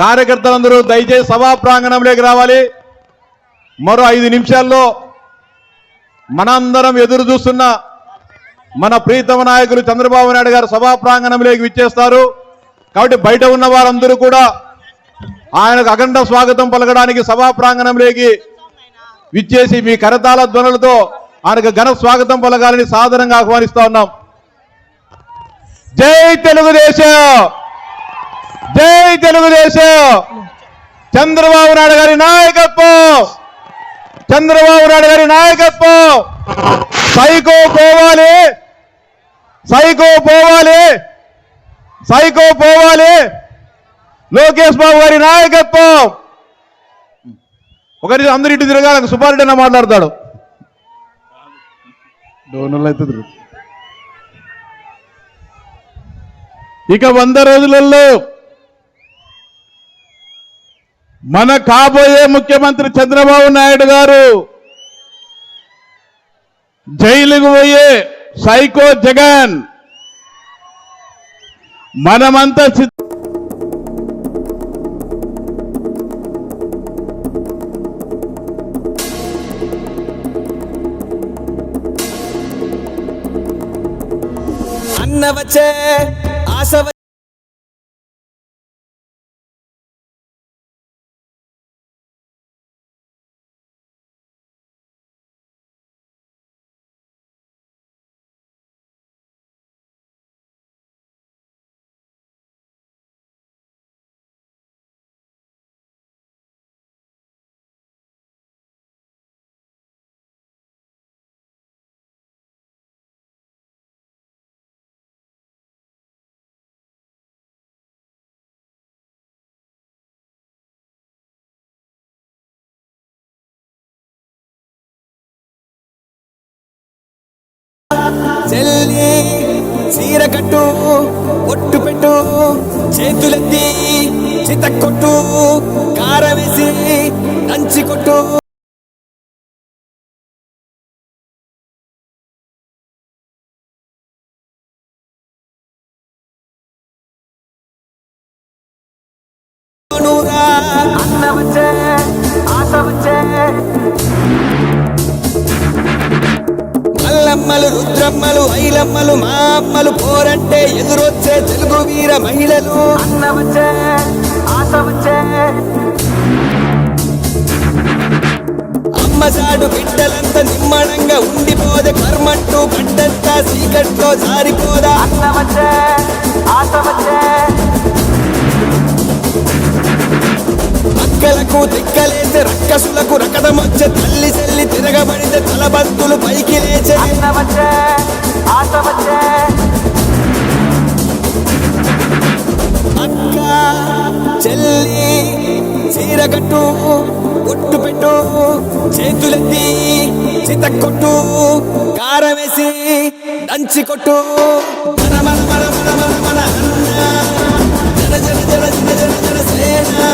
కార్యకర్తలందరూ దయచేసి సభా ప్రాంగణంలోకి రావాలి. మరో ఐదు నిమిషాల్లో మనందరం ఎదురు చూస్తున్న మన ప్రీతమ నాయకులు చంద్రబాబు నాయుడు గారు సభా ప్రాంగణంలోకి విచ్చేస్తారు. కాబట్టి బయట ఉన్న వారందరూ కూడా ఆయనకు అఖండ స్వాగతం పలకడానికి సభా ప్రాంగణంలోకి విచ్చేసి మీ కరతాళ ధ్వనులతో ఆయనకు ఘన స్వాగతం పలకాలని సాధారణంగా ఆహ్వానిస్తా ఉన్నాం. జై తెలుగుదేశం! జై తెలుగుదేశం. చంద్రబాబు నాయుడు గారి నాయకత్వం. చంద్రబాబు నాయుడు గారి నాయకత్వం. సైకో పోవాలి. సైకో పోవాలి. సైకో పోవాలి. లోకేష్ బాబు గారి నాయకత్వం. ఒకరి అందరి ఇటు తిరగాలి సుబ్బారెడ్డి మాట్లాడతాడు. ఇక వంద రోజులలో మన కాబోయే ముఖ్యమంత్రి చంద్రబాబు నాయుడు గారు జైలుకు పోయే సైకో జగన్. మనమంతా సిద్ధ అన్న వచ్చే ఆశ చెల్లి చీర కట్టు ఒట్టు పెట్టు చేతులెత్తి చిత కొట్టు కారవేసి దంచి కొట్టు. మల్లమ్మలు రుద్రమ్మలు ఐలమ్మలు మా అమ్మలు పోరంటే ఎదురొచ్చే తెలుగు వీర మహిళలు. అన్న వచ్చే ఆశ వచ్చే. అమ్మ చాడు బిడ్డలంతా నిమ్మడంగా ఉండిపోదే కర్మంటూ పంటంతా సీకట్లో జారిపోదా? అక్కలకు తిక్కలేసే రక్కసులకు రకదమొచ్చే తల్లి చెల్లి తిరగబడితే తలబంతులు పైకి లేచే. చీర కట్టు ఒట్టు పెట్టు చేతులెత్తి చిత కొట్టు కారం వేసి దంచి కొట్టు. మన మన మన మన మన మన జన జన జన జన జన జన